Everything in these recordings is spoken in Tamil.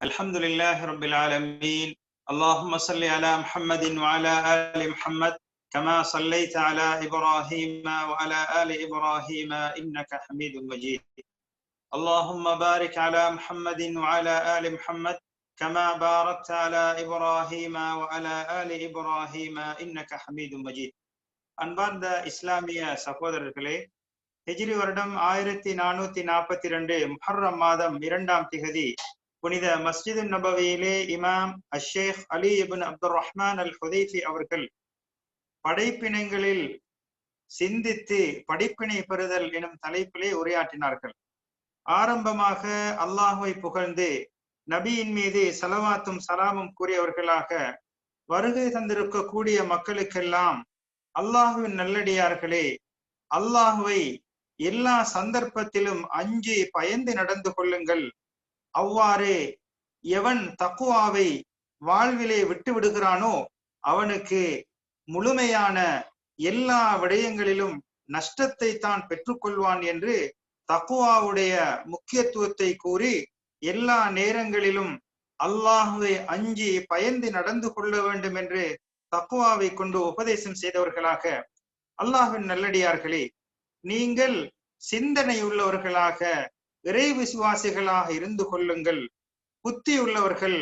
الحمد لله رب العالمين اللهم صل على محمد وعلى آل محمد كما صليت على إبراهيم وعلى آل إبراهيم إنك حميد مجيد اللهم بارك على محمد وعلى آل محمد كما باركت على إبراهيم وعلى آل إبراهيم إنك حميد مجيد அன்பார்ந்த இஸ்லாமிய சகோதரர்களே ஹிஜ்ரி வருடம் ஆயிரத்தி நானூத்தி நாற்பத்தி ரெண்டு முஹர்ரம் மாதம் இரண்டாம் திகதி புனித மஸ்ஜிது நபவியிலே இமாம் அஷேக் Ali ibn Abdul Rahman al Hudhaifi அவர்கள் படைப்பினங்களில் சிந்தித்து படிப்பினை பெறுதல் எனும் தலைப்பிலே உரையாற்றினார்கள். ஆரம்பமாக அல்லாஹுவை புகழ்ந்து நபியின் மீது செலவாத்தும் சலாமும் கூறியவர்களாக வருகை தந்திருக்கக்கூடிய மக்களுக்கெல்லாம் அல்லாஹுவின் நல்லடியார்களே அல்லாஹுவை எல்லா சந்தர்ப்பத்திலும் அஞ்சு பயந்து நடந்து கொள்ளுங்கள். அவ்வாறே எவன் தக்குவாவை வாழ்விலே விட்டு விடுகிறானோ அவனுக்கு முழுமையான எல்லா விடயங்களிலும் நஷ்டத்தை தான் பெற்றுக்கொள்வான் என்று தக்குவாவுடைய முக்கியத்துவத்தை கூறி எல்லா நேரங்களிலும் அல்லாஹுவை அஞ்சி பயந்து நடந்து கொள்ள வேண்டும் என்று தக்குவாவை கொண்டு உபதேசம் செய்தவர்களாக அல்லாஹின் நல்லடியார்களே நீங்கள் சிந்தனை உள்ளவர்களாக இறை விசுவாசிகளாக இருந்து கொள்ளுங்கள். புத்தி உள்ளவர்கள்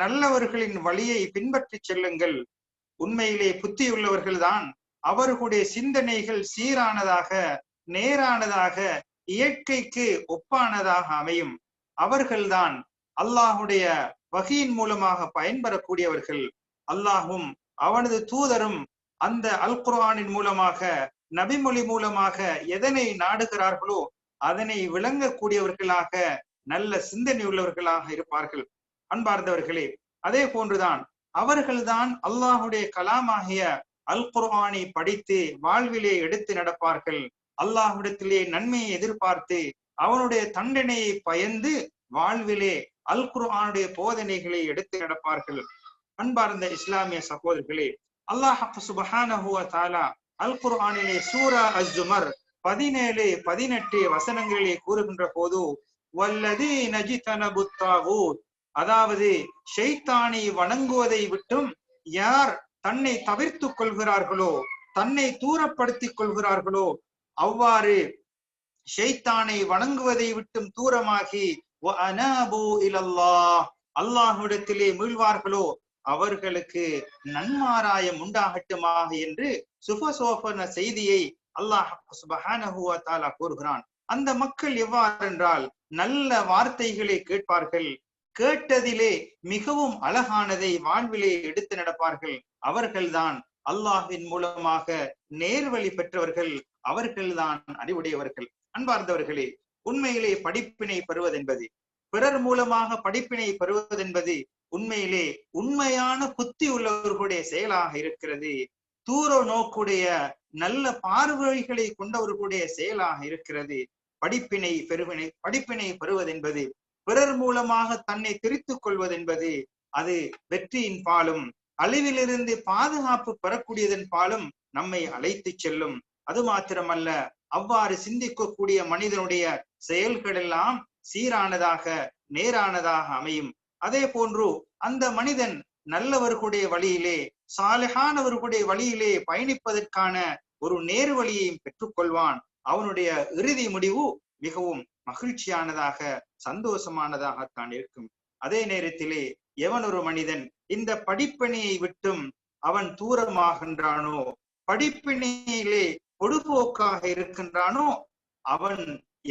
நல்லவர்களின் வழியை பின்பற்றி செல்லுங்கள். உண்மையிலே புத்தி உள்ளவர்கள்தான் அவர்களுடைய சிந்தனைகள் சீரானதாக நேரானதாக இயற்கைக்கு ஒப்பானதாக அமையும். அவர்கள்தான் அல்லாஹுடைய வகையின் மூலமாக பயன்பெறக்கூடியவர்கள். அல்லாஹும் அவனது தூதரும் அந்த அல் குர்ஆனின் மூலமாக நபிமொழி மூலமாக எதனை நாடுகிறார்களோ அதனை விளங்கக்கூடியவர்களாக நல்ல சிந்தனை உள்ளவர்களாக இருப்பார்கள். அன்பார்ந்தவர்களே அதே போன்றுதான் அவர்கள்தான் அல்லாஹுடைய கலாமாகிய அல் குர்ஆனை படித்து வாழ்விலே எடுத்து நடப்பார்கள். அல்லாஹ்விடத்திலே நன்மையை எதிர்பார்த்து அவனுடைய தண்டனையை பயந்து வாழ்விலே அல் குர்ஆனுடைய போதனைகளை எடுத்து நடப்பார்கள். அன்பார்ந்த இஸ்லாமிய சகோதரர்களே அல்லாஹ் சுபஹானஹுவ தாலா அல் குர்ஆனிலே சூரா அஸ்ஜுமர் பதினேழு பதினெட்டு வசனங்களிலே கூறுகின்ற போது வல்லது நஜிதனபு தாகூத் அதாவது ஷைத்தானை வணங்குவதை விட்டும் யார் தன்னை தவிர்த்து கொள்கிறார்களோ தன்னை தூரப்படுத்திக் கொள்கிறார்களோ அவ்வாறு ஷைத்தானை வணங்குவதை விட்டும் தூரமாகி அல்லாஹுடத்திலே மீழ்வார்களோ அவர்களுக்கு நன்மாராயம் உண்டாகட்டுமாக என்று சுபசோபன செய்தியை அல்லாஹ் கூறுகிறான். அந்த மக்கள் எவ்வாறு என்றால் நல்ல வார்த்தைகளை கேட்பார்கள். கேட்டதிலே மிகவும் அழகானதை வாழ்விலே எடுத்து நடப்பார்கள். அவர்கள்தான் அல்லாஹின் மூலமாக நேர்வழி பெற்றவர்கள். அவர்கள்தான் அறிவுடையவர்கள். அன்பார்ந்தவர்களே உண்மையிலே படிப்பினை பெறுவதென்பது பிறர் மூலமாக படிப்பினை பெறுவதென்பது உண்மையிலே உண்மையான புத்தி உள்ளவர்களுடைய செயலாக இருக்கிறது. தூர நோக்குடைய நல்ல பார்வைகளை கொண்டவர்களுடைய செயலாக இருக்கிறது. படிப்பினை பெறுவினை படிப்பினை பெறுவதென்பது பிறர் மூலமாக தன்னை திரித்துக் கொள்வதென்பது அது வெற்றியின் பாலும் அழிவிலிருந்து பாதுகாப்பு பெறக்கூடியதன் பாலும் நம்மை அழைத்து செல்லும். அது மாத்திரமல்ல அவ்வாறு சிந்திக்கக்கூடிய மனிதனுடைய செயல்கள் எல்லாம் சீரானதாக நேரானதாக அமையும். அதே போன்று அந்த மனிதன் நல்லவர்களுடைய வழியிலே சாலிஹானவர்களுடைய வழியிலே பயணிப்பதற்கான ஒரு நேர் வழியையும் பெற்றுக்கொள்வான். அவனுடைய இறுதி முடிவு மிகவும் மகிழ்ச்சியானதாக சந்தோஷமானதாகத்தான் இருக்கும். அதே நேரத்திலே எவன் ஒரு மனிதன் இந்த படிப்பணியை விட்டும் அவன் தூரமாகின்றானோ படிப்பினையிலே பொடுபோக்காக இருக்கின்றானோ அவன்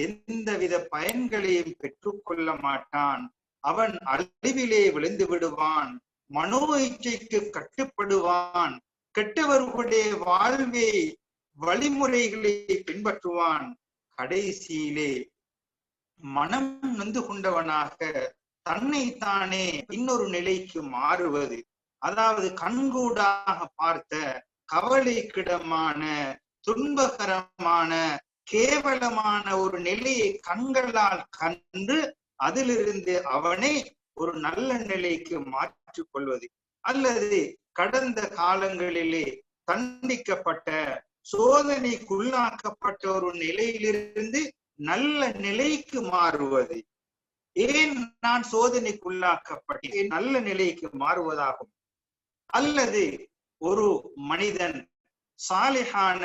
எந்தவித பயன்களையும் பெற்றுக்கொள்ள மாட்டான். அவன் அழிவிலே விழுந்து விடுவான். மனோ இச்சைக்கு கட்டுப்படுவான். கெட்டவர்களுடைய வாழ்வை வழிமுறைகளை பின்பற்றுவான். கடைசியிலே மனம் நொந்து கொண்டவனாக தன்னை தானே இன்னொரு நிலைக்கு மாறுவது. அதாவது கண்கூடாக பார்த்த கவலைக்கிடமான துன்பகரமான கேவலமான ஒரு நிலையை கண்களால் கண்டு அதிலிருந்து அவனை ஒரு நல்ல நிலைக்கு மாற்றிக் கொள்வது அல்லது கடந்த காலங்களிலே தண்டிக்கப்பட்ட சோதனைக்குள்ளாக்கப்பட்ட ஒரு நிலையிலிருந்து நல்ல நிலைக்கு மாறுவது. ஏன் நான் சோதனைக்குள்ளாக்கப்பட்டு நல்ல நிலைக்கு மாறுவதாகும். அல்லது ஒரு மனிதன் சாலிகான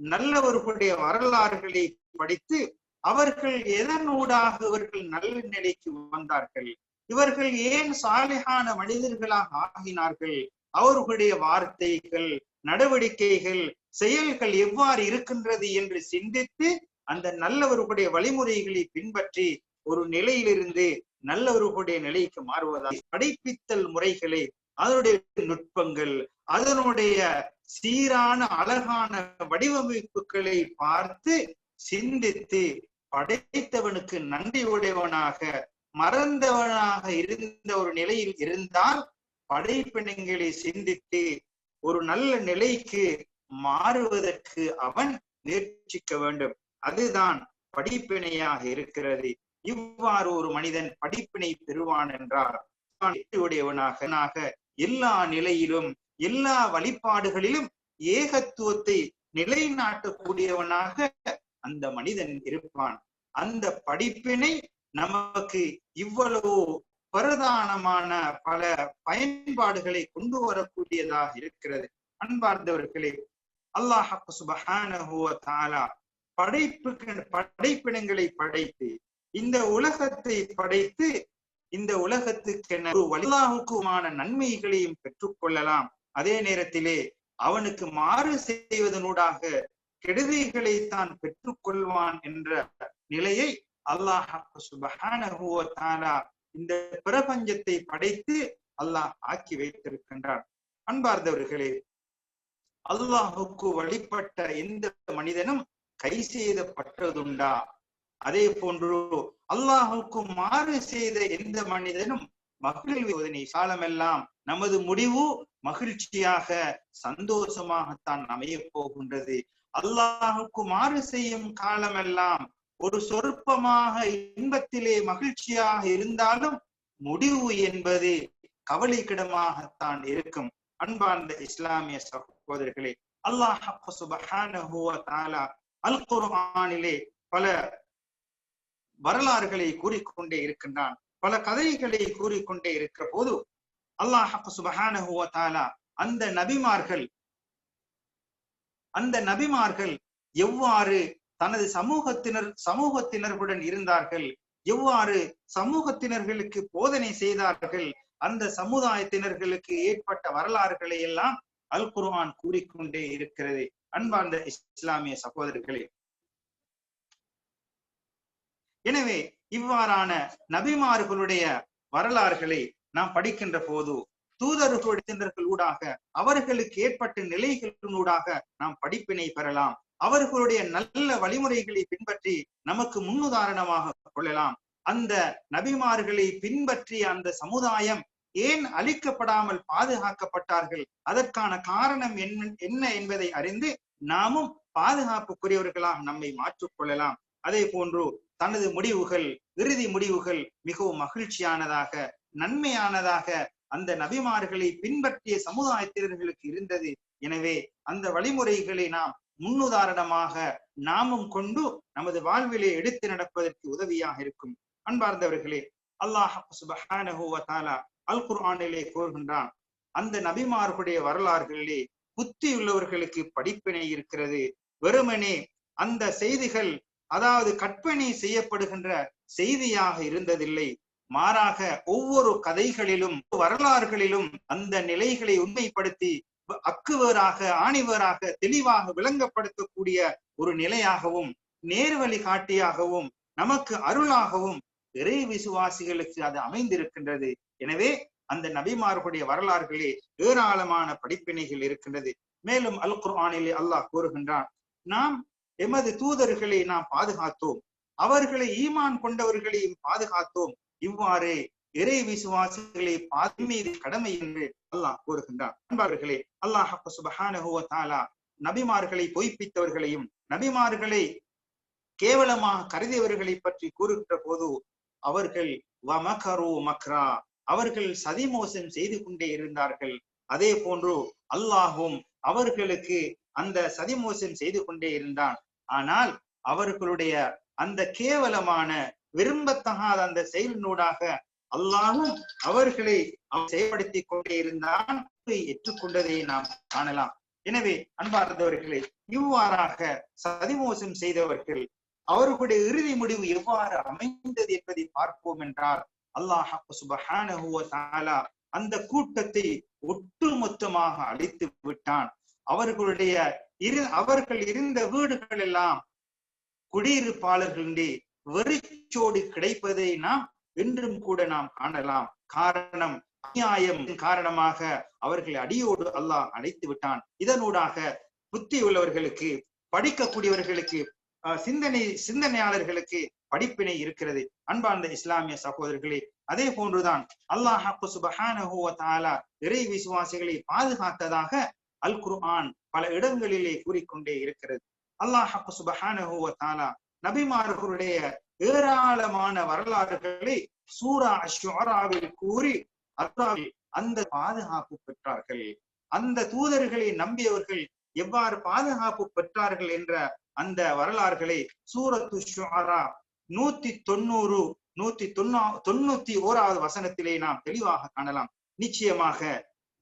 நல்லவர்களுடைய வரலாறுகளை படித்து அவர்கள் எதனூடாக இவர்கள் நல்ல நிலைக்கு வந்தார்கள்? இவர்கள் ஏன் சாலிகான மனிதர்களாக ஆகினார்கள்? அவர்களுடைய வார்த்தைகள் நடவடிக்கைகள் செயல்கள் எவ்வாறு இருக்கின்றது என்று சிந்தித்து அந்த நல்லவர்களுடைய வழிமுறைகளை பின்பற்றி ஒரு நிலையிலிருந்து நல்லவர்களுடைய நிலைக்கு மாறுவதால் படைப்பித்தல் முறைகளை அதனுடைய நுட்பங்கள் அதனுடைய சீரான அழகான வடிவமைப்புகளை பார்த்து சிந்தித்து படைத்தவனுக்கு நன்றி உடையவனாக மறந்தவனாக இருந்த ஒரு நிலையில் இருந்தால் படைப்பினங்களை சிந்தித்து ஒரு நல்ல நிலைக்கு மாறுவதற்கு அவன் முயற்சிக்க வேண்டும். அதுதான் படிப்பினையாக இருக்கிறது. இவ்வாறு ஒரு மனிதன் படிப்பினை பெறுவான் என்றார் உடையவனாக எல்லா நிலையிலும் எல்லா வழிபாடுகளிலும் ஏகத்துவத்தை நிலைநாட்டக்கூடியவனாக அந்த மனிதன் இருப்பான். அந்த படிப்பினை நமக்கு இவ்வளவு பிரதானமான பல பயன்பாடுகளை கொண்டு வரக்கூடியதாக இருக்கிறது. அன்பார்ந்தவர்களே அல்லாஹ் படைப்பு படைப்பினங்களை படைத்து இந்த உலகத்தை படைத்து இந்த உலகத்துக்கென ஒரு வல்லாஹுக்குமான நன்மைகளையும் பெற்றுக்கொள்ளலாம். அதே நேரத்திலே அவனுக்கு மாறு செய்வதனூடாக கெடுதிகளை தான் பெற்றுக்கொள்வான் என்ற நிலையை அல்லாஹ் சுபஹானஹு இந்த பிரபஞ்சத்தை படைத்து அல்லாஹ் ஆக்கி வைத்திருக்கின்றார் அன்பார்ந்தவர்களே அல்லாஹுக்கு வழிபட்ட எந்த மனிதனும் கை செய்தப்பட்டதுண்டா அதே போன்று அல்லாஹுக்கு மாறு செய்த எந்த மனிதனும் மகிழ்வதனை காலமெல்லாம் நமது முடிவு மகிழ்ச்சியாக சந்தோஷமாகத்தான் அமைய போகின்றது. அல்லாஹுக்கு மாறு செய்யும் காலமெல்லாம் ஒரு சொற்பமாக இன்பத்திலே மகிழ்ச்சியாக இருந்தாலும் முடிவு என்பது கவலைக்கிடமாகத்தான் இருக்கும். அன்பார்ந்த இஸ்லாமிய சகோதரர்களே அல்லாஹ் சுபஹானஹு அல் குர்ஆனிலே பல வரலாறுகளை கூறிக்கொண்டே இருக்கின்றான். பல கதைகளை கூறிக்கொண்டே இருக்கிற போது அல்லாஹ் சுபஹானா அந்த நபிமார்கள் அந்த நபிமார்கள் எவ்வாறு தனது சமூகத்தினர் சமூகத்தினர்களுடன் இருந்தார்கள். எவ்வாறு சமூகத்தினர்களுக்கு போதனை செய்தார்கள்? அந்த சமுதாயத்தினர்களுக்கு ஏற்பட்ட வரலாறுகளை எல்லாம் அல் குர்ஆன் கூறிக்கொண்டே இருக்கிறது. அன்பார்ந்த இஸ்லாமிய சகோதரர்களே. எனவே இவ்வாறான நபிமார்களுடைய வரலாறுகளை நாம் படிக்கின்ற போது தூதர்களுடைய ஊடாக அவர்களுக்கு ஏற்பட்ட நிலைகளினூடாக நாம் படிப்பினை பெறலாம். அவர்களுடைய நல்ல வழிமுறைகளை பின்பற்றி நமக்கு முன்னுதாரணமாக கொள்ளலாம். அந்த நபிமார்களை பின்பற்றிய அந்த சமுதாயம் ஏன் அழிக்கப்படாமல் பாதுகாக்கப்பட்டார்கள்? அதற்கான காரணம் என்ன என்பதை அறிந்து நாமும் பாதுகாப்புக்குரியவர்களாக நம்மை மாற்றிக் கொள்ளலாம். அதே போன்று தனது முடிவுகள் இறுதி முடிவுகள் மிகவும் மகிழ்ச்சியானதாக நன்மையானதாக அந்த நபிமார்களை பின்பற்றிய சமுதாயத்தினர்களுக்கு இருந்தது. எனவே அந்த வழிமுறைகளை நாம் முன்னுதாரணமாக நாமும் கொண்டு நமது வாழ்விலே எடுத்து நடப்பதற்கு உதவியாக இருக்கும். அன்பார்ந்தவர்களே அல்லாஹ் சுபஹானஹு அல் குர்ஆனிலே கூறுகின்றான் அந்த நபிமார்களுடைய வரலாறுகளிலே புத்தியுள்ளவர்களுக்கு படிப்பினை இருக்கிறது. வெறுமனே அந்த செய்திகள் அதாவது கற்பனை செய்யப்படுகின்ற செய்தியாக இருந்ததில்லை. மாறாக ஒவ்வொரு கதைகளிலும் வரலாறுகளிலும் அந்த நிலைகளை உண்மைப்படுத்தி அக்குவராக ஆணிவராக தெளிவாக விளங்கப்படுத்தக்கூடிய ஒரு நிலையாகவும் நேர்வழி காட்டியாகவும் நமக்கு அருளாகவும் இறை விசுவாசிகளுக்கு அது அமைந்திருக்கின்றது. எனவே அந்த நபிமார்களுடைய வரலாறுகளே ஏராளமான படிப்பினைகள் இருக்கின்றது. மேலும் அல் குர்ஆனிலே அல்லாஹ் கூறுகின்றான் நாம் எமது தூதர்களை நாம் பாதுகாத்தோம். அவர்களை ஈமான் கொண்டவர்களையும் பாதுகாத்தோம். இவ்வாறு இறை விசுவாசிகளை பாதுமீது கடமை என்று அல்லாஹ் கூறுகின்றான். அன்பார்களே அல்லாஹ் சுபஹானஹு தாலா நபிமார்களை பொய்ப்பித்தவர்களையும் நபிமார்களை கேவலமாக கருதியவர்களை பற்றி கூறுகின்ற போது அவர்கள் வமகரு மக்ரா அவர்கள் சதிமோசம் செய்து கொண்டே இருந்தார்கள். அதே போன்று அல்லாஹும் அவர்களுக்கு அந்த சதிமோசம் செய்து கொண்டே இருந்தான். ஆனால் அவர்களுடைய அந்த கேவலமான விரும்பத்தகாத அந்த செயலினூடாக அல்லாஹும் அவர்களை அவன் செயல்படுத்திக் கொண்டே இருந்தான். ஏற்றுக்கொண்டதை நாம் காணலாம். எனவே அன்பார்ந்தவர்களே இவ்வாறாக சதிமோசம் செய்தவர்கள் அவர்களுடைய இறுதி முடிவு எவ்வாறு அமைந்தது என்பதை பார்ப்போம் என்றால் அல்லாஹ் சுபஹானஹு அந்த கூட்டத்தை ஒட்டுமொத்தமாக அழித்து விட்டான். அவர்களுடைய இரு அவர்கள் இருந்த வீடுகள் எல்லாம் குடியிருப்பாளர்களுடைய வெறிச்சோடு கிடைப்பதை நாம் என்றும் கூட நாம் காணலாம். காரணம் அநியாயம் காரணமாக அவர்களை அடியோடு அல்லாஹ் அழைத்து விட்டான். இதனூடாக புத்தி உள்ளவர்களுக்கு படிக்கக்கூடியவர்களுக்கு சிந்தனை சிந்தனையாளர்களுக்கு படிப்பினை இருக்கிறது. அன்பார்ந்த இஸ்லாமிய சகோதரர்களே அதே போன்றுதான் அல்லாஹ் சுபஹானஹு இறை விசுவாசிகளை பாதுகாத்ததாக அல் குர்ஆன் பல இடங்களிலே கூறிக்கொண்டே இருக்கிறது. அல்லாஹ் சுபஹானஹு வ நபிமார்களுடைய ஏராளமான வரலாறுகளை சூரா அஷ்ஷுராவில் கூறி அல்லாஹ்வில் அந்த பாதுகாப்பு பெற்றார்கள். அந்த தூதர்களை நம்பியவர்கள் எவ்வாறு பாதுகாப்பு பெற்றார்கள் என்ற அந்த வரலாறுகளை சூரத்து ஷுஆரா நூத்தி தொண்ணூறு நூத்தி தொண்ணூ தொண்ணூத்தி ஓராவது வசனத்திலே நாம் தெளிவாக காணலாம். நிச்சயமாக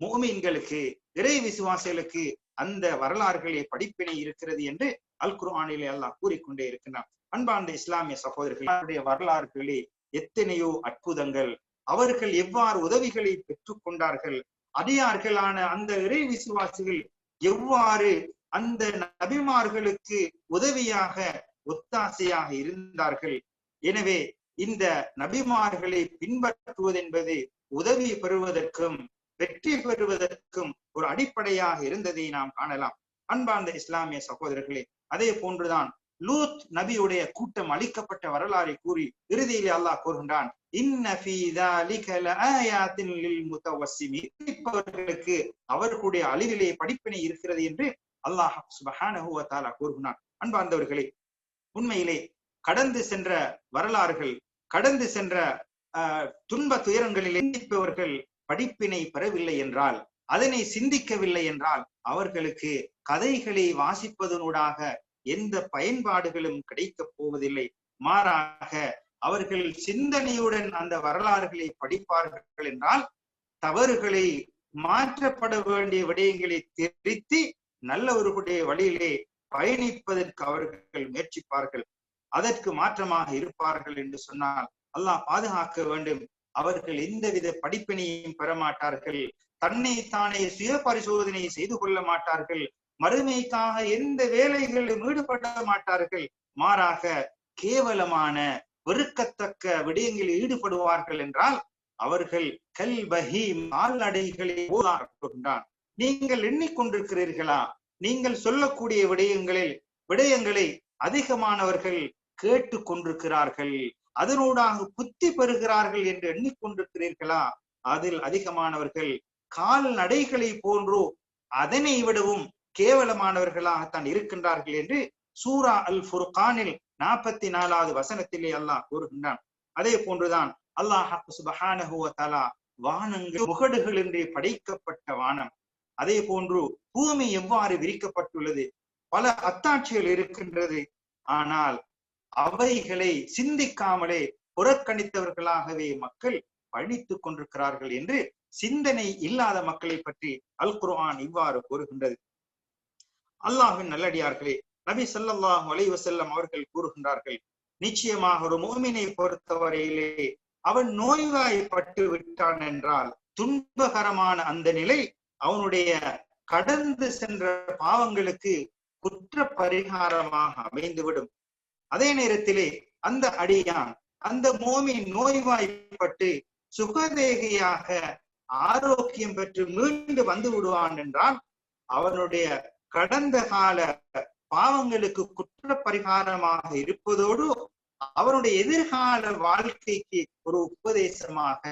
முகமீன்களுக்கு இறை விசுவாசிகளுக்கு அந்த வரலாறுகளே படிப்பினை இருக்கிறது என்று அல் குர்ஆனிலே அல்லாஹ் கூறிக்கொண்டே இருக்கிறான் அன்பார்ந்த இஸ்லாமிய சகோதரர்கள் வரலாறுகளே எத்தனையோ அற்புதங்கள் அவர்கள் எவ்வாறு உதவிகளை பெற்றுக் கொண்டார்கள் அடியார்களான அந்த இறை விசுவாசிகள் எவ்வாறு அந்த நபிமார்களுக்கு உதவியாக ஒத்தாசையாக இருந்தார்கள். எனவே இந்த நபிமார்களை பின்பற்றுவதென்பது உதவி பெறுவதற்கும் வெற்றி பெறுவதற்கும் ஒரு அடிப்படையாக இருந்ததை நாம் காணலாம். அன்பார்ந்த இஸ்லாமிய சகோதரர்களே அதே போன்றுதான் லூத் நபியுடைய கூட்டம் அளிக்கப்பட்ட வரலாறை கூறி இறுதியிலே அல்லாஹ் கூறுகின்றான் அவர்களுடைய அழிவிலே படிப்பினை இருக்கிறது என்று அல்லாஹ் சுபஹானஹுவத்தாலா அன்பார்ந்தவர்களே உண்மையிலே கடந்து சென்ற வரலாறுகள் கடந்து சென்ற துன்ப துயரங்களில் எண்ணிப்பவர்கள் படிப்பினை பெறவில்லை என்றால் அதனை சிந்திக்கவில்லை என்றால் அவர்களுக்கு கதைகளை வாசிப்பதனூடாக எந்த பயன்பாடுகளும் கிடைக்கப் போவதில்லை. மாறாக அவர்கள் சிந்தனையுடன் அந்த வரலாறுகளை படிப்பார்கள் என்றால் தவறுகளை மாற்றப்பட வேண்டிய விடயங்களை திருத்தி நல்லவர்களுடைய வழியிலே பயணிப்பதற்கு அவர்கள் முயற்சிப்பார்கள். அதற்கு மாற்றமாக இருப்பார்கள் என்று சொன்னால் அல்லாஹ் பாதுகாக்க வேண்டும். அவர்கள் எந்தவித படிப்பினையும் பெற மாட்டார்கள். தன்னை தானே சுய பரிசோதனை செய்து கொள்ள மாட்டார்கள். மறுமைக்காக எந்த வேலைகளிலும் ஈடுபட மாட்டார்கள். மாறாக கேவலமான வெறுக்கத்தக்க விடயங்களில் ஈடுபடுவார்கள் என்றால் அவர்கள் கல் பஹீம் கால்நடைகளை போலாடுகின்றான் நீங்கள் எண்ணிக்கொண்டிருக்கிறீர்களா? நீங்கள் சொல்லக்கூடிய விடயங்களில் விடயங்களை அதிகமானவர்கள் கேட்டு கொண்டிருக்கிறார்கள் அதனூடாக புத்தி பெறுகிறார்கள் என்று எண்ணிக்கொண்டிருக்கிறீர்களா? அதில் அதிகமானவர்கள் கால்நடைகளை போன்றோ அதனை விடவும் கேவலமானவர்களாகத்தான் இருக்கின்றார்கள் என்று சூரா அல் ஃபுர்கானில் நாற்பத்தி நாலாவது வசனத்திலே அல்லாஹ் கூறுகின்றான். அதே போன்றுதான் அல்லாஹ் சுபஹானஹு வானங்கள் முகடுகள் என்று படைக்கப்பட்ட வானம். அதே போன்று பூமி எவ்வாறு விரிக்கப்பட்டுள்ளது? பல அத்தாட்சிகள் இருக்கின்றது. ஆனால் அவைகளை சிந்திக்காமலே புறக்கணித்தவர்களாகவே மக்கள் பழித்துக் கொண்டிருக்கிறார்கள் என்று சிந்தனை இல்லாத மக்களை பற்றி அல் குர்ஆன் இவ்வாறு கூறுகின்றது. அல்லாஹின் நல்லடியார்களே நபி சல்லாஹ் அலைஹி அவர்கள் கூறுகின்றார்கள் நிச்சயமாக ஒரு மோமினை பொறுத்தவரையிலே அவன் நோய்வாய்ப்பட்டு விட்டான் என்றால் துன்பகரமான அந்த நிலை அவனுடைய கடந்து சென்ற பாவங்களுக்கு குற்ற பரிகாரமாக அமைந்துவிடும். அதே நேரத்திலே அந்த அடியான் அந்த மோமின் நோய்வாய்ப்பட்டு சுகதேகியாக ஆரோக்கியம் பெற்று மீண்டு வந்து விடுவான் என்றால் அவனுடைய கடந்த கால பாவங்களுக்கு குற்ற பரிகாரமாக இருப்பதோடு அவனுடைய எதிர்கால வாழ்க்கைக்கு ஒரு உபதேசமாக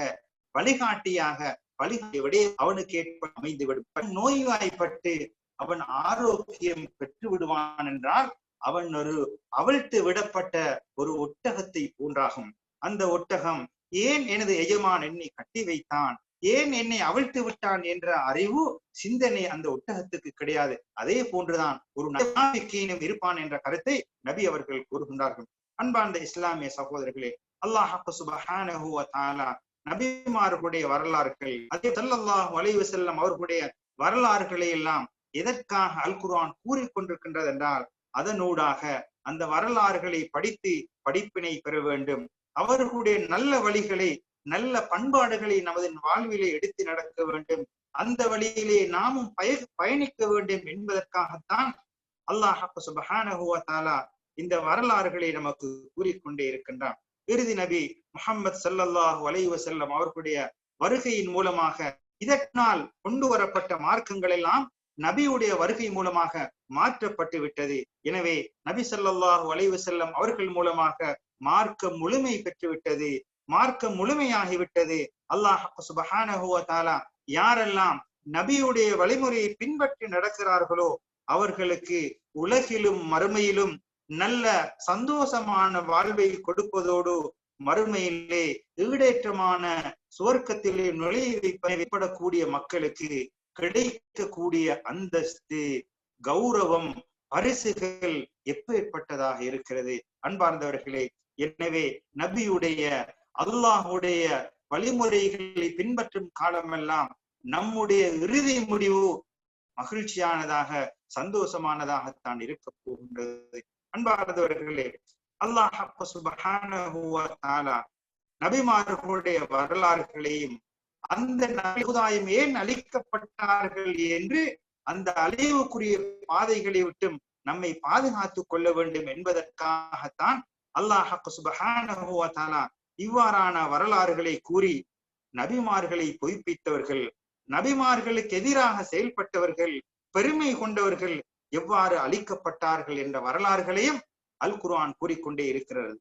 வழிகாட்டியாக வழிகாட்டிய விட அவனுக்கு ஏற்ப அமைந்துவிடும் நோய்வாய்ப்பட்டு அவன் ஆரோக்கியம் பெற்று விடுவான் என்றால் அவன் ஒரு அவிழ்த்து விடப்பட்ட ஒரு ஒட்டகத்தை போன்றாகும். அந்த ஒட்டகம் ஏன் எனது எஜமான் என்னை கட்டி வைத்தான்? ஏன் என்னை அவிழ்த்து விட்டான் என்ற அறிவு சிந்தனை அந்த ஒட்டகத்துக்கு கிடையாது. அதே போன்றுதான் ஒரு இருப்பான் என்ற கருத்தை நபி அவர்கள் கூறுகின்றார்கள். அன்பார்ந்த இஸ்லாமிய சகோதரர்களே அல்லாஹு நபிமார்களுடைய வரலாறுகள் அதே சல்லாஹ் வலைவு செல்லம் அவர்களுடைய வரலாறுகளை எல்லாம் எதற்காக அல் குர்ஆன் கூறிக்கொண்டிருக்கின்றது என்றால் அதனூடாக அந்த வரலாறுகளை படித்து படிப்பினை பெற வேண்டும். அவர்களுடைய நல்ல வழிகளை நல்ல பண்பாடுகளை நமது வாழ்விலே எடுத்து நடக்க வேண்டும். அந்த வழியிலே நாமும் பய பயணிக்க வேண்டும் என்பதற்காகத்தான் அல்லாஹ் சுபஹானஹு இந்த வரலாறுகளை நமக்கு கூறிக்கொண்டே இருக்கின்றான். இறுதி நபி முஹம்மது சல்லல்லாஹு அலைவ செல்லம் அவர்களுடைய வருகையின் மூலமாக இதனால் கொண்டு வரப்பட்ட மார்க்கங்கள் எல்லாம் நபியுடைய வருகை மூலமாக மாற்றப்பட்டு விட்டது. எனவே நபி ஸல்லல்லாஹு அலைஹி வஸல்லம் அவர்கள் மூலமாக மார்க்கம் முழுமை பெற்றுவிட்டது மார்க்கம் முழுமையாகிவிட்டது. அல்லாஹ் சுபஹானஹு யாரெல்லாம் நபியுடைய வழிமுறையை பின்பற்றி நடக்கிறார்களோ அவர்களுக்கு உலகிலும் மறுமையிலும் நல்ல சந்தோஷமான வாழ்வை கொடுப்பதோடு மறுமையிலே ஈடேற்றமான சுவர்க்கத்திலே நுழைய வைப்படக்கூடிய மக்களுக்கு கிடைக்கக்கூடிய அந்தஸ்து கௌரவம் பரிசுகள் எப்பேற்பட்டதாக இருக்கிறது. அன்பார்ந்தவர்களே எனவே நபியுடைய அல்லாஹுடைய வழிமுறைகளை பின்பற்றும் காலமெல்லாம் நம்முடைய இறுதி முடிவு மகிழ்ச்சியானதாக சந்தோஷமானதாகத்தான் இருக்க போகின்றது. அன்பார்ந்தவர்களே அல்லாஹ் நபிமார்களுடைய வரலாறுகளையும் அந்த சமுதாயம் ஏன் அழிக்கப்பட்டார்கள் என்று அந்த அழிவுக்குரிய பாதைகளை விட்டும் நம்மை பாதுகாத்துக் கொள்ள வேண்டும் என்பதற்காகத்தான் அல்லாஹ் சுபஹானா இவ்வாறான வரலாறுகளை கூறி நபிமார்களை பொய்ப்பித்தவர்கள் நபிமார்களுக்கு எதிராக செயல்பட்டவர்கள் பெருமை கொண்டவர்கள் எவ்வாறு அழிக்கப்பட்டார்கள் என்ற வரலாறுகளையும் அல் குர்ஆன் கூறிக்கொண்டே இருக்கிறது.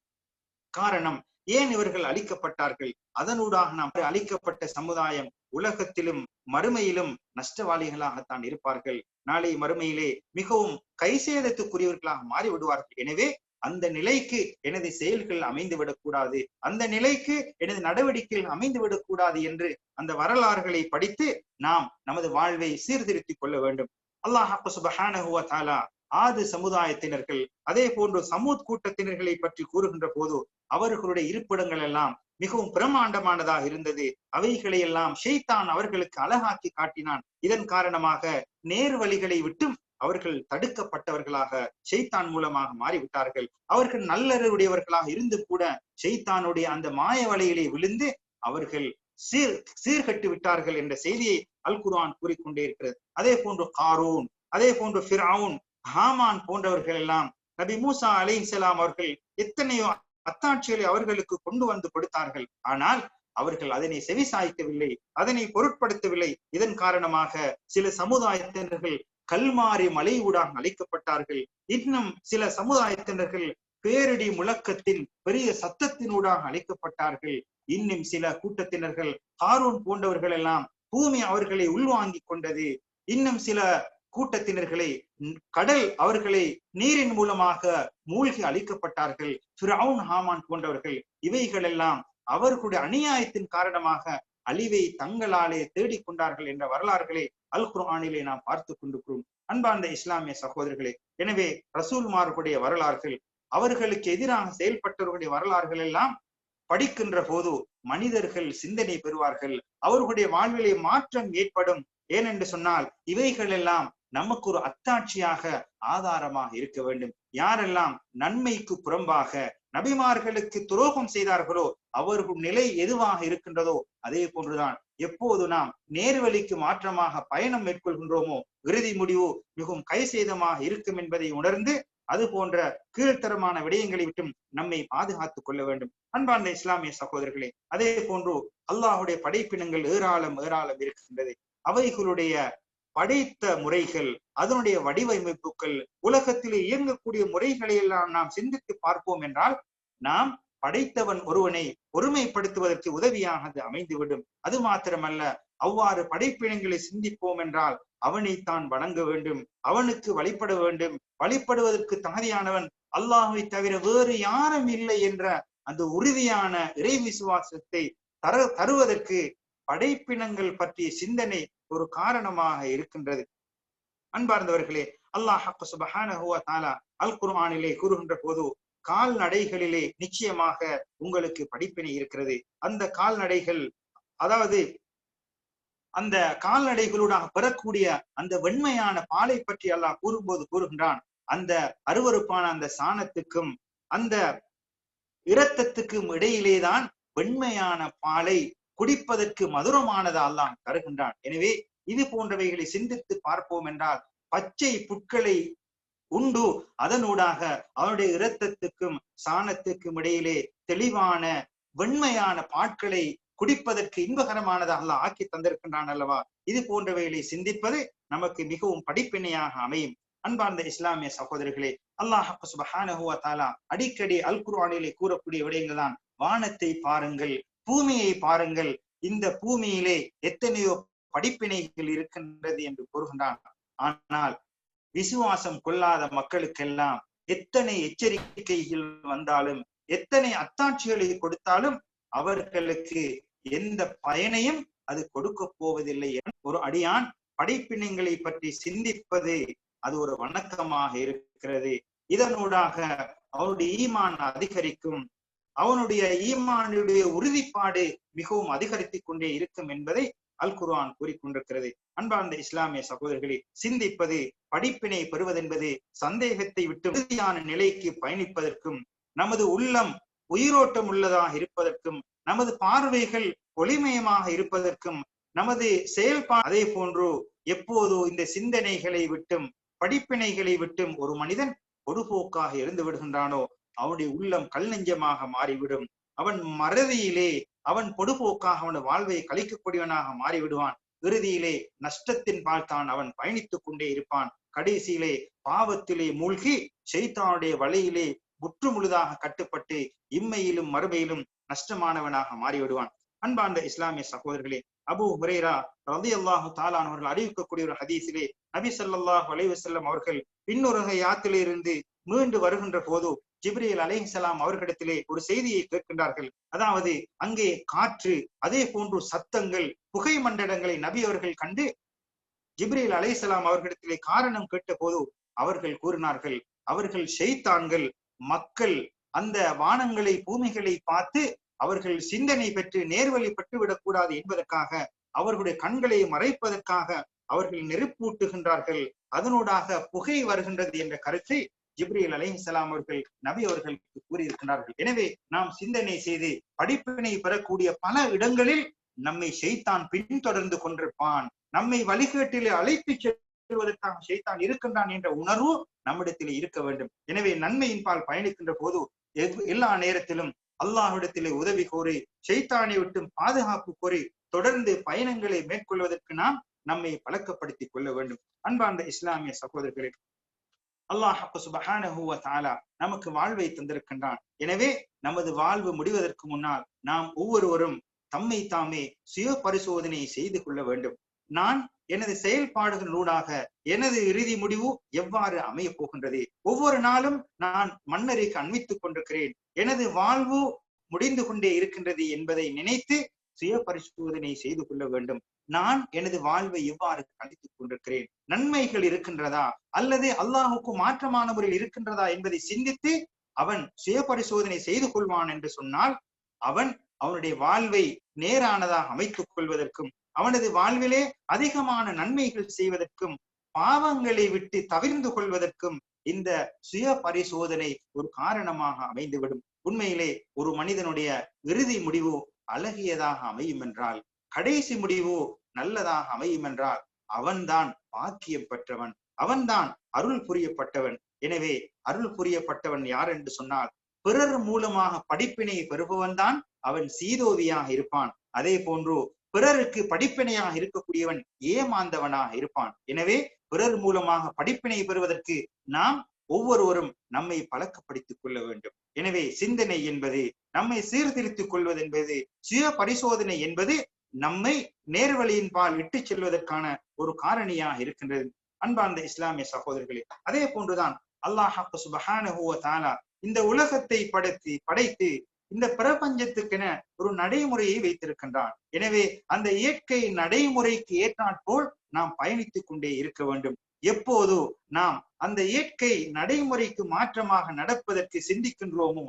காரணம் ஏன் இவர்கள் அழிக்கப்பட்டார்கள்? அதனூடாக நாம் அழிக்கப்பட்ட சமுதாயம் உலகத்திலும் மறுமையிலும் நஷ்டவாளிகளாகத்தான் இருப்பார்கள். நாளை மறுமையிலே மிகவும் கைசேதத்துக்குரியவர்களாக சேதத்துக்குரியவர்களாக மாறிவிடுவார்கள். எனவே அந்த நிலைக்கு எனது செயல்கள் அமைந்து விடக்கூடாது அந்த நிலைக்கு எனது நடவடிக்கைகள் அமைந்து விடக்கூடாது என்று அந்த வரலாறுகளை படித்து நாம் நமது வாழ்வை சீர்திருத்திக் கொள்ள வேண்டும். அல்லாஹ் ஆது சமுதாயத்தினர்கள் அதே போன்று சமூத் கூட்டத்தினர்களை பற்றி கூறுகின்ற போது அவர்களுடைய இருப்பிடங்கள் எல்லாம் மிகவும் பிரம்மாண்டமானதாக இருந்தது. அவைகளை எல்லாம் ஷெய்தான் அவர்களுக்கு அழகாக்கி காட்டினான். இதன் காரணமாக நேர் வழிகளை விட்டும் அவர்கள் தடுக்கப்பட்டவர்களாக செய்தான் மூலமாக மாறிவிட்டார்கள். அவர்கள் நல்லறிவுடையவர்களாக இருந்து கூட செய்தானுடைய அந்த மாய வலையிலே விழுந்து அவர்கள் சீர் சீர்கட்டு விட்டார்கள் என்ற செய்தியை அல் குர்ஆன் கூறிக்கொண்டே இருக்கிறது. அதே போன்று காரூன் அதே போன்று ஃபிரவுன் ஹாமான் போன்றவர்கள் எல்லாம் நபி மூசா அலைஹிஸ்ஸலாம் அவர்கள் எத்தனையோ அத்தாட்சிகளை அவர்களுக்கு கொண்டு வந்து கொடுத்தார்கள். ஆனால் அவர்கள் அதனை செவி சாய்க்கவில்லை அதனை பொருட்படுத்தவில்லை. இதன் காரணமாக சில சமுதாயத்தினர்கள் கல்மாரி மலை ஊடாக அழைக்கப்பட்டார்கள். இன்னும் சில சமுதாயத்தினர்கள் பேரிடி முழக்கத்தின் பெரிய சத்தத்தினூடாக அழைக்கப்பட்டார்கள். இன்னும் சில கூட்டத்தினர்கள் ஹாரூன் போன்றவர்கள் எல்லாம் பூமி அவர்களை உள்வாங்கி கொண்டது. இன்னும் சில கூட்டத்தினர்களை கடல் அவர்களை நீரின் மூலமாக மூழ்கி அழிக்கப்பட்டார்கள். ஃபிரவுன் ஹாமான் போன்றவர்கள் இவைகள் எல்லாம் அவர்களுடைய அநியாயத்தின் காரணமாக அழிவை தங்களாலே தேடிக்கொண்டார்கள் என்ற வரலாறுகளை அல் குர்ஆனிலே நாம் பார்த்து கொண்டிருக்கிறோம். அன்பார்ந்த இஸ்லாமிய சகோதரர்களே எனவே ரசூல்மார்களுடைய வரலாறுகள் அவர்களுக்கு எதிராக செயல்பட்டவர்களுடைய வரலாறுகள் எல்லாம் படிக்கின்ற போது மனிதர்கள் சிந்தனை பெறுவார்கள். அவர்களுடைய வாழ்விலே மாற்றம் ஏற்படும். ஏனென்று சொன்னால் இவைகள் எல்லாம் நமக்கு ஒரு அத்தாட்சியாக ஆதாரமாக இருக்க வேண்டும். யாரெல்லாம் நன்மைக்கு புறம்பாக நபிமார்களுக்கு துரோகம் செய்தார்களோ அவர்கள் நிலை எதுவாக இருக்கின்றதோ அதே போன்றுதான். எப்போது நாம் நேர்வழிக்கு மாற்றமாக பயணம் மேற்கொள்கின்றோமோ இறுதி முடிவு மிகவும் கைசேதமாக இருக்கும் என்பதை உணர்ந்து அது போன்ற கீழ்த்தரமான விடயங்களை விட்டும் நம்மை பாதுகாத்துக் கொள்ள வேண்டும். அன்பார்ந்த இஸ்லாமிய சகோதரர்களே அதே போன்று அல்லாஹுடைய படைப்பினங்கள் ஏராளம் ஏராளம் இருக்கின்றது அவைகளுடைய படைத்த முறைகள் அதனுடைய வடிவமைப்புகள் உலகத்திலே இயங்கக்கூடிய முறைகளை எல்லாம் நாம் சிந்தித்து பார்ப்போம் என்றால் நாம் படைத்தவன் ஒருவனை ஒருமைப்படுத்துவதற்கு உதவியானது அமைந்துவிடும். அது மாத்திரமல்ல அவ்வாறு படைப்பினங்களை சிந்திப்போம் என்றால் அவனைத்தான் வணங்க வேண்டும் அவனுக்கு வழிபட வேண்டும். வழிபடுவதற்கு தகுதியானவன் அல்லாஹை தவிர வேறு யாரும் இல்லை என்ற அந்த உறுதியான இறை விசுவாசத்தை தர தருவதற்கு படைப்பினங்கள் பற்றிய சிந்தனை ஒரு காரணமாக இருக்கின்றது. அன்பார்ந்தவர்களே அல்லாஹ் அல் குர்ஆனிலே கூறுகின்ற போது கால்நடைகளிலே நிச்சயமாக உங்களுக்கு படிப்பினை இருக்கிறது. அந்த கால்நடைகள் அதாவது அந்த கால்நடைகளூடாக பெறக்கூடிய அந்த வெண்மையான பாலை பற்றி அல்லாஹ் கூறும்போது கூறுகின்றான். அந்த அருவருப்பான அந்த சாணத்துக்கும் அந்த இரத்தத்துக்கும் இடையிலேதான் வெண்மையான பாலை குடிப்பதற்கு மதுரமானது அல்லாஹ் தருகின்றான். எனவே இது போன்றவைகளை சிந்தித்து பார்ப்போம் என்றால் பச்சை புட்களை உண்டு. அதனூடாக அவனுடைய இரத்தத்துக்கும் சாணத்துக்கும் இடையிலே தெளிவான வெண்மையான பாட்களை குடிப்பதற்கு இன்பகரமானதாக ஆக்கி தந்திருக்கின்றான் அல்லவா? இது போன்றவைகளை சிந்திப்பது நமக்கு மிகவும் படிப்பினையாக அமையும். அன்பார்ந்த இஸ்லாமிய சகோதரர்களே அல்லாஹ் அடிக்கடி அல் குர்ஆனிலே கூறக்கூடிய விடயங்கள் தான் வானத்தை பாருங்கள் பூமியை பாருங்கள். இந்த பூமியிலே எத்தனையோ படிப்பினைகள் இருக்கின்றது என்று கூறுகின்றான். ஆனால் விசுவாசம் கொள்ளாத மக்களுக்கெல்லாம் எத்தனை எச்சரிக்கைகள் வந்தாலும் எத்தனை அத்தாட்சிகளை கொடுத்தாலும் அவர்களுக்கு எந்த பயனையும் அது கொடுக்க போவதில்லை என ஒரு அடியான் படிப்பினைகளை பற்றி சிந்திப்பது அது ஒரு வணக்கமாக இருக்கிறது. இதனூடாக அவருடைய ஈமான் அதிகரிக்கும். அவனுடைய ஈமானுடைய உறுதிப்பாடு மிகவும் அதிகரித்துக் கொண்டே இருக்கும் என்பதை அல் குர்ஆன் கூறிக்கொண்டிருக்கிறது. அன்பார்ந்த இஸ்லாமிய சகோதரர்களே சிந்திப்பது படிப்பினை பெறுவதென்பது சந்தேகத்தை விட்டு உறுதியான நிலைக்கு பயணிப்பதற்கும் நமது உள்ளம் உயிரோட்டம் உள்ளதாக இருப்பதற்கும் நமது பார்வைகள் ஒளிமயமாக இருப்பதற்கும் நமது செயல்பா அதே போன்று எப்போதோ இந்த சிந்தனைகளை விட்டும் படிப்பினைகளை விட்டும் ஒரு மனிதன் பொடுபோக்காக இருந்து விடுகின்றானோ அவனுடைய உள்ளம் கல் நெஞ்சமாக மாறிவிடும். அவன் மறதியிலே அவன் பொடுபோக்காக அவன வாழ்வை கழிக்கக்கூடியவனாக மாறிவிடுவான். இறுதியிலே நஷ்டத்தின் தான் அவன் பயணித்துக் கொண்டே இருப்பான். கடைசியிலே பாவத்திலே மூழ்கி செய்தானுடைய வலையிலே முற்று முழுதாக கட்டுப்பட்டு இம்மையிலும் மறுமையிலும் நஷ்டமானவனாக மாறிவிடுவான். அன்பார்ந்த இஸ்லாமிய சகோதரர்களே அபு ஹுரேரா ரதி அல்லாஹு தாலான் அவர்கள் அறிவிக்கக்கூடிய ஒரு ஹதீஸிலே நபி சல்லாஹ் அலைஹி அவர்கள் பின்னுலக யாத்திலிருந்து மீண்டு வருகின்ற போது ஜிப்ரியல் அலேஹலாம் அவர்களிடத்திலே ஒரு செய்தியை கேட்கின்றார்கள். அதாவது அங்கே காற்று அதே போன்று சத்தங்கள் புகை மண்டலங்களை நபி அவர்கள் கண்டு ஜிப்ரியல் அலேஹலாம் அவர்களிடத்திலே காரணம் கேட்ட போது அவர்கள் கூறினார்கள் அவர்கள் ஷெய்தான்கள் மக்கள் அந்த வானங்களை பூமிகளை பார்த்து அவர்கள் சிந்தனை பெற்று நேர்வழி பெற்று விடக்கூடாது என்பதற்காக அவர்களுடைய கண்களை மறைப்பதற்காக அவர்கள் நெருப்பூட்டுகின்றார்கள் அதனூடாக புகை வருகின்றது என்ற கருத்தை ஜிப்ரியல் அலைஹிஸ்ஸலாம் அவர்கள் நபி அவர்களுக்கு கூறியிருக்கிறார்கள் எனவே நாம் சிந்தனை செய்து படிப்பினை பெறக்கூடிய பல இடங்களில் நம்மை செய்தான் பின்தொடர்ந்து கொண்டிருப்பான். நம்மை வழிகேட்டிலே அழைத்து செல்வதற்காக செய்தான் இருக்கின்றான் என்ற உணர்வு நம்மிடத்திலே இருக்க வேண்டும். எனவே நன்மையின் பால் பயணிக்கின்ற போது எவ்- எல்லா நேரத்திலும் அல்லாஹிடத்திலே உதவி கோரி செய்தானை விட்டு பாதுகாப்பு கோரி தொடர்ந்து பயணங்களை மேற்கொள்வதற்கு நாம் நம்மை பழக்கப்படுத்திக் கொள்ள வேண்டும். அன்பார்ந்த இஸ்லாமிய சகோதரர்களே அல்லாஹ் சுபஹானஹு நமக்கு வாழ்வை தந்திருக்கின்றான். எனவே நமது வாழ்வு முடிவதற்கு முன்னால் நாம் ஒவ்வொருவரும் தம்மை தாமே சுய பரிசோதனை செய்து கொள்ள வேண்டும். நான் எனது செயல்பாடுகளூடாக எனது இறுதி முடிவு எவ்வாறு அமைய போகின்றது? ஒவ்வொரு நாளும் நான் மன்னருக்கு அண்மித்துக் கொண்டிருக்கிறேன். எனது வாழ்வு முடிந்து கொண்டே இருக்கின்றது என்பதை நினைத்து சுய பரிசோதனை செய்து கொள்ள வேண்டும். நான் எனது வாழ்வை எவ்வாறு கழித்துக் கொண்டிருக்கிறேன்? நன்மைகள் இருக்கின்றதா? அல்லது அல்லாஹுக்கு மாற்றமான முறையில் இருக்கின்றதா என்பதை சிந்தித்து அவன் சுய பரிசோதனை செய்து கொள்வான் என்று சொன்னால் அவன் அவனுடைய வாழ்வை நேரானதாக அமைத்துக் கொள்வதற்கும் அவனது வாழ்விலே அதிகமான நன்மைகள் செய்வதற்கும் பாவங்களை விட்டு தவிர்ந்து கொள்வதற்கும் இந்த சுய பரிசோதனை ஒரு காரணமாக அமைந்துவிடும். உண்மையிலே ஒரு மனிதனுடைய இறுதி முடிவு அழகியதாக அமையும் என்றால் கடைசி முடிவு நல்லதாக அமையும் என்றால் அவன்தான் பாக்கியம் பெற்றவன் அவன்தான் அருள் புரியப்பட்டவன். எனவே அருள் புரியப்பட்டவன் யார் என்று சொன்னால் பிறர் மூலமாக படிப்பினை பெறுபவன் தான் அவன் சீதோவியாக இருப்பான். அதே போன்று பிறருக்கு படிப்பினையாக இருக்கக்கூடியவன் ஏமாந்தவனாக இருப்பான். எனவே பிறர் மூலமாக படிப்பினை பெறுவதற்கு நாம் ஒவ்வொருவரும் நம்மை பழக்கப்படுத்திக் கொள்ள வேண்டும். எனவே சிந்தனை என்பது நம்மை சீர்திருத்திக் கொள்வது என்பது சுய பரிசோதனை என்பது நம்மை நேர்வழியின் பால் இட்டு செல்வதற்கான ஒரு காரணியாக இருக்கின்றது. அன்பார்ந்த இஸ்லாமிய சகோதரர்களே அதே போன்றுதான் அல்லாஹ் சுபஹானஹு தாலா இந்த உலகத்தை படைத்து படைத்து இந்த பிரபஞ்சத்துக்கென ஒரு நடைமுறையை வைத்திருக்கின்றான். எனவே அந்த இயற்கை நடைமுறைக்கு ஏற்றாற்போல் நாம் பயணித்துக் கொண்டே இருக்க வேண்டும். எப்போது நாம் அந்த இயற்கை நடைமுறைக்கு மாற்றமாக நடப்பதற்கு சிந்திக்கின்றோமோ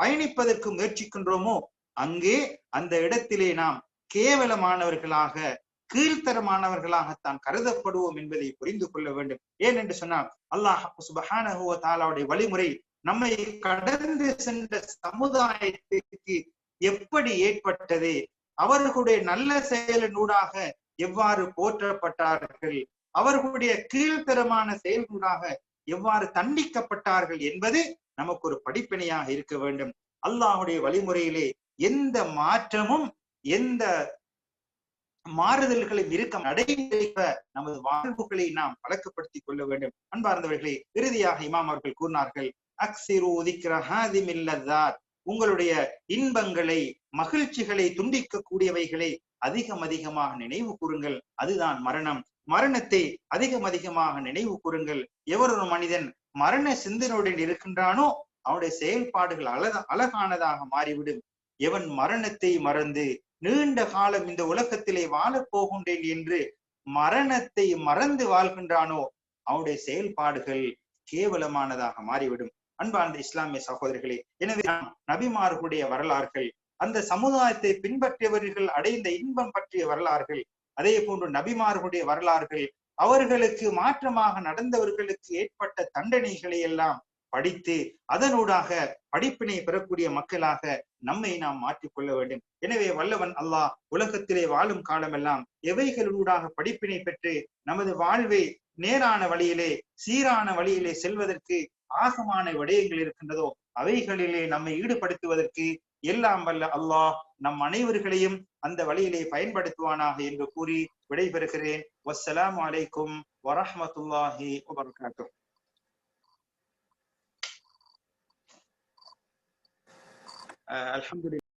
பயணிப்பதற்கு முயற்சிக்கின்றோமோ அங்கே அந்த இடத்திலே நாம் கேவலமானவர்களாக கீழ்த்தரமானவர்களாகத்தான் கருதப்படுவோம் என்பதை புரிந்து கொள்ள வேண்டும். ஏன் என்று சொன்னால் அல்லாஹ் சுபஹானஹுவ தாலாவுடைய வழிமுறை நம்மை கடந்து சென்ற சமுதாயத்திற்கு எப்படி ஏற்பட்டது? அவர்களுடைய நல்ல செயலினூடாக எவ்வாறு போற்றப்பட்டார்கள்? அவர்களுடைய கீழ்த்தரமான செயல்கூடாக எவ்வாறு தண்டிக்கப்பட்டார்கள் என்பது நமக்கு ஒரு படிப்பினையாக இருக்க வேண்டும். அல்லாஹுடைய வழிமுறையிலே எந்த மாற்றமும் எந்த மாறுதல்களும் இருக்க நடைமுறைக்க நமது வாழ்வுகளை நாம் பழக்கப்படுத்திக் கொள்ள வேண்டும். அன்பார்ந்தவர்களே இறுதியாக இமாம் அவர்கள் கூறினார்கள் அக்சிரு திக்ரஹாதிமில்லதார் உங்களுடைய இன்பங்களை மகிழ்ச்சிகளை துண்டிக்கக்கூடியவைகளை அதிகம் அதிகமாக நினைவு கூறுங்கள். அதுதான் மரணம். மரணத்தை அதிகம் அதிகமாக நினைவு கூறுங்கள். எவர் ஒரு மனிதன் மரண சிந்தனையுடன் இருக்கின்றானோ அவனுடைய செயல்பாடுகள் அழக அழகானதாக மாறிவிடும். எவன் மரணத்தை மறந்து நீண்ட காலம் இந்த உலகத்திலே வாழப் போகின்றேன் என்று மரணத்தை மறந்து வாழ்கின்றானோ அவனுடைய செயல்பாடுகள் கேவலமானதாக மாறிவிடும். அன்பார்ந்த இஸ்லாமிய சகோதரர்களே எனவே நபிமார்களுடைய வரலாறுகள் அந்த சமுதாயத்தை பின்பற்றியவர்கள் அடைந்த இன்பம் பற்றிய வரலாறுகள் அதே போன்று நபிமார்களுடைய வரலாறுகள் அவர்களுக்கு மாற்றமாக நடந்தவர்களுக்கு ஏற்பட்ட தண்டனைகளை எல்லாம் படித்து அதனூடாக படிப்பினை பெறக்கூடிய மக்களாக நம்மை நாம் மாற்றிக்கொள்ள வேண்டும். எனவே வல்லவன் அல்லாஹ் உலகத்திலே வாழும் காலமெல்லாம் எவைகளூடாக படிப்பினை பெற்று நமது வாழ்வை நேரான வழியிலே சீரான வழியிலே செல்வதற்கு ஆகமான விடயங்கள் இருக்கின்றதோ அவைகளிலே நம்மை ஈடுபடுத்துவதற்கு எல்லாம் வல்ல அல்லாஹ் நம் அனைவர்களையும் அந்த வழியிலே பயன்படுத்துவானாக என்று கூறி விடைபெறுகிறேன். வசலாம் அலைக்கும் வரஹமத்துல்லாஹி آه، الحمد لله.